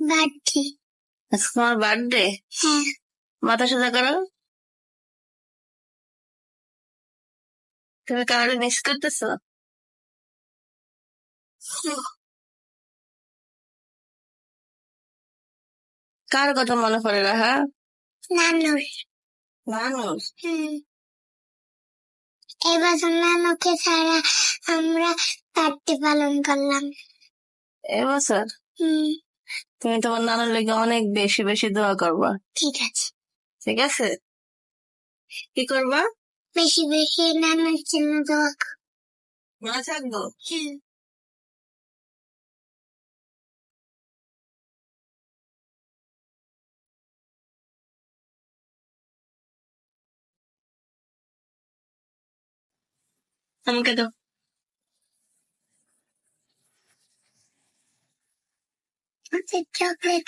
বাড়ছে আজকে তোমার বার্থডে? হ্যাঁ। মাথা সোজা করো। তুমি কারোর মিস করতেছো? কার কথা মনে পড়ে রাহা? নানুর হুম। এবছর নানুকে ছাড়া আমরা বাড়তি পালন করলাম। এবছর হুম। তুমি তোমার নানার লেগে অনেক বেশি বেশি দোয়া করবা। ঠিক আছে। ঠিক আছে? কি করবা? বেশি বেশি নানুর জন্য দোয়া মনে থাকব? হুম আমাকে দাও। আচ্ছা চকলেট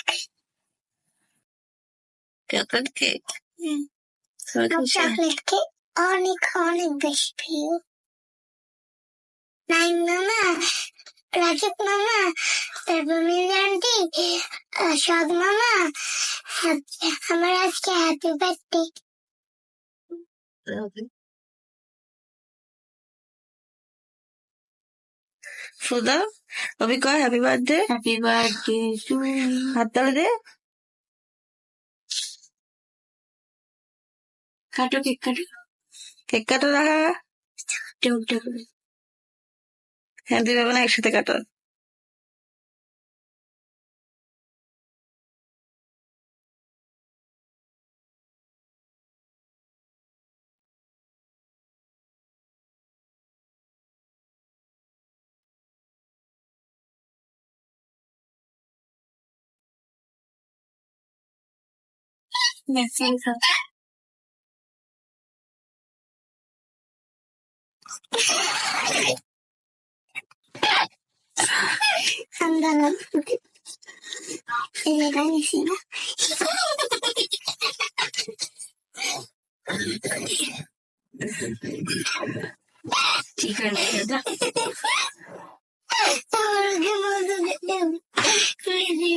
চকলেট কেক হুম তুমি খুশি চকলেট কেক অনেক অনেক বেশি প্রিয় নাইন মামা রাজীব মামা তারপর মিলি আন্টি আহ, সদ মামা আজকে- আমার আজকে হ্যাপি বার্থডে সুদা অভি কয়? Happy birthday happy birthday to হাত তালে দে। কাটো কেক কাটো। কেক কাটো টুক হ্যাঁ দুই ভাই একসাথে কাটো। ね、先生。なんだろう。え、何しよう。違いよ。